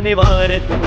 निवार तू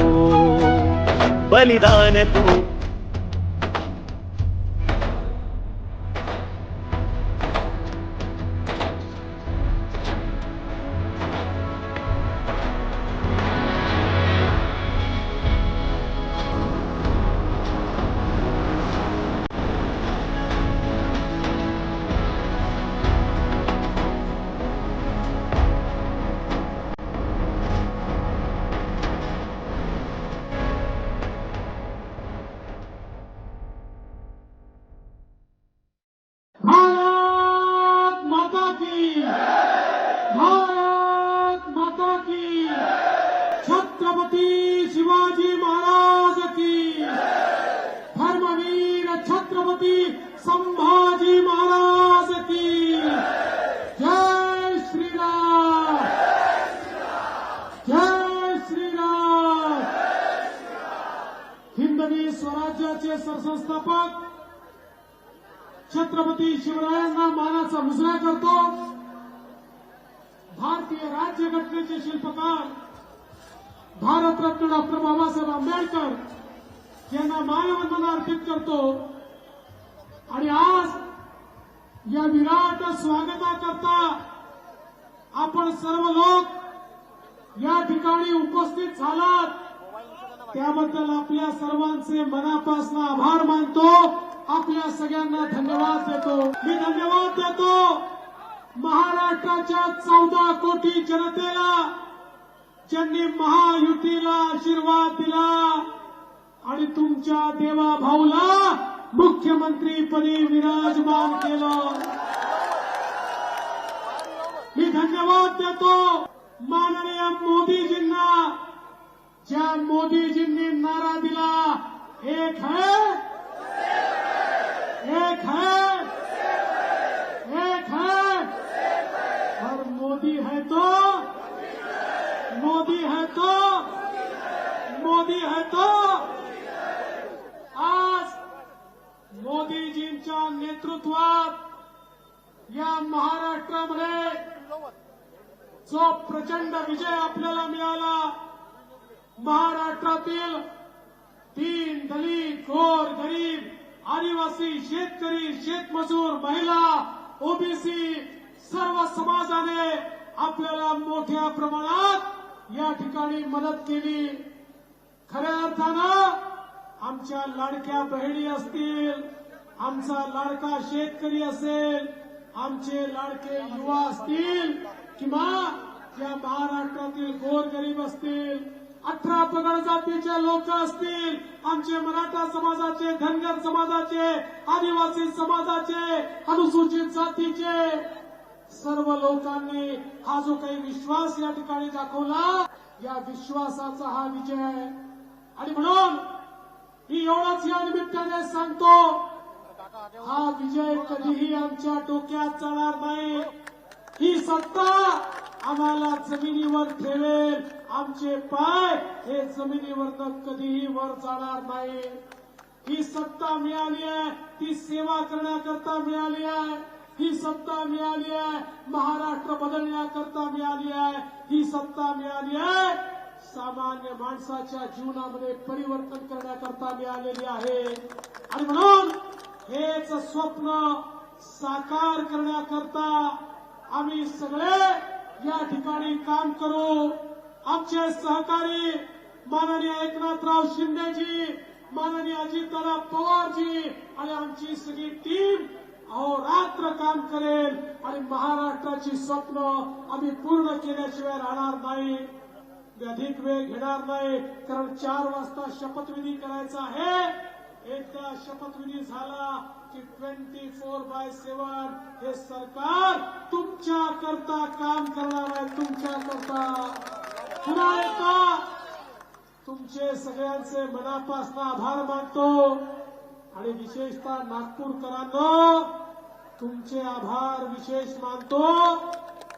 छत्रपती शिवरायांना मानाचा मुजरा करतो. भारतीय राज्यघटनेचे शिल्पकार भारतरत्न डॉक्टर बाबासाहेब आंबेडकर यांना मानवंदना अर्पित करतो. आणि आज या विराट स्वागताकरता आपण सर्व लोक या ठिकाणी उपस्थित झालात. त्याबद्दल आपल्या सर्वांचे मनापासून आभार मानतो. आपल्या सगळ्यांना धन्यवाद देतो. मी धन्यवाद देतो महाराष्ट्राच्या चौदा कोटी जनतेला ज्यांनी महायुतीला आशीर्वाद दिला आणि तुमच्या देवा भाऊला मुख्यमंत्रीपदी विराजमान केलं. मी धन्यवाद देतो माननीय मोदीजींना ज्या मोदीजींनी नारा दिला एक है एक है एक है और मोदी है तो? मोदी है तो? मोदी है तो? आज मोदीजींच्या नेतृत्वात या महाराष्ट्रामध्ये जो प्रचंड विजय आपल्याला मिळाला महाराष्ट्रातील तीन दलित गोर गरीब आदिवासी शेतकरी शेतमजूर महिला ओबीसी सर्व समाजाने आपल्याला मोठ्या प्रमाणात या ठिकाणी मदत केली. खऱ्या अर्थानं आमच्या लाडक्या बहिणी असतील आमचा लाडका शेतकरी असेल आमचे लाडके युवा असतील किंवा या महाराष्ट्रातील गोरगरीब असतील अठरा पगड जातीचे लोक असतील. आमचे मराठा समाजाचे धनगर समाजाचे आदिवासी समाजाचे अनुसूचित जातीचे. सर्व लोकांनी हा जो काही विश्वास या ठिकाणी दाखवला या विश्वासाचा हा विजय आहे. आणि म्हणून मी एवढंच या निमित्ताने सांगतो हा विजय कधीही आमच्या डोक्यात जाणार नाही. ही सत्ता आम्हाला जमिनीवर ठेवेल. आमचे पाय हे जमिनीवर कधीही वर जाणार नाही. ही सत्ता मिळाली आहे. ती सेवा करण्याकरता मिळाली आहे. ही सत्ता मिळाली आहे. महाराष्ट्र बदलण्याकरता मिळाली आहे. ही सत्ता मिळाली आहे. सामान्य माणसाच्या जीवनामध्ये परिवर्तन करण्याकरता मिळालेली आहे. आणि म्हणून हेच स्वप्न साकार करण्याकरता आम्ही सगळे या ठिकाणी काम करू. आमचे सहकारी माननीय एकनाथराव शिंदेजी माननीय अजितदादा पवारजी आणि आमची सगळी टीम अहोरात्र काम करेल आणि महाराष्ट्राची स्वप्न आम्ही पूर्ण केल्याशिवाय राहणार नाही. अधिक वेळ घेणार नाही कारण चार वाजता शपथविधी करायचा आहे. एकदा शपथविधी झाला की ट्वेंटी फोर बाय सेवन हे सरकार तुमच्या करता काम करणार आहे तुमच्या करता पुन्हा एकदा तुमचे सगळ्यांचे मनापासून आभार मानतो. आणि विशेषतः नागपूरकरांना तुमचे आभार विशेष मानतो.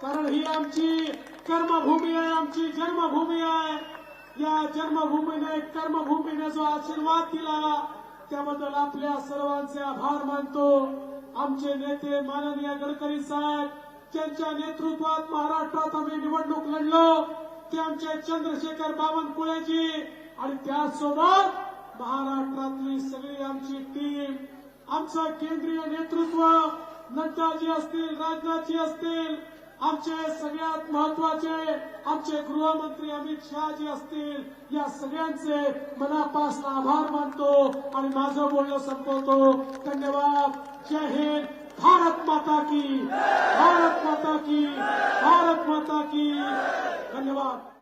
कारण ही आमची कर्मभूमी आहे आमची जन्मभूमी आहे. या जन्मभूमीने कर्मभूमीने जो आशीर्वाद दिला त्याबद्दल आपल्या सर्वांचे आभार मानतो. आमचे नेते माननीय गडकरी साहेब त्यांच्या नेतृत्वात महाराष्ट्रात आम्ही निवडणूक लढलो. ते आमचे चंद्रशेखर बावनकुळेजी आणि त्याचसोबत महाराष्ट्रातली सगळी आमची टीम आमचं केंद्रीय नेतृत्व नड्डाजी असतील राजनाथजी असतील आमचे सगळ्यात महत्त्वाचे आमचे गृहमंत्री अमित शहाजी असतील या सगळ्यांचे मनापासून आभार मानतो आणि माझं बोलणं संपवतो. धन्यवाद. जय हिंद. भारत माता की भारत माता की भारत माता की धन्यवाद.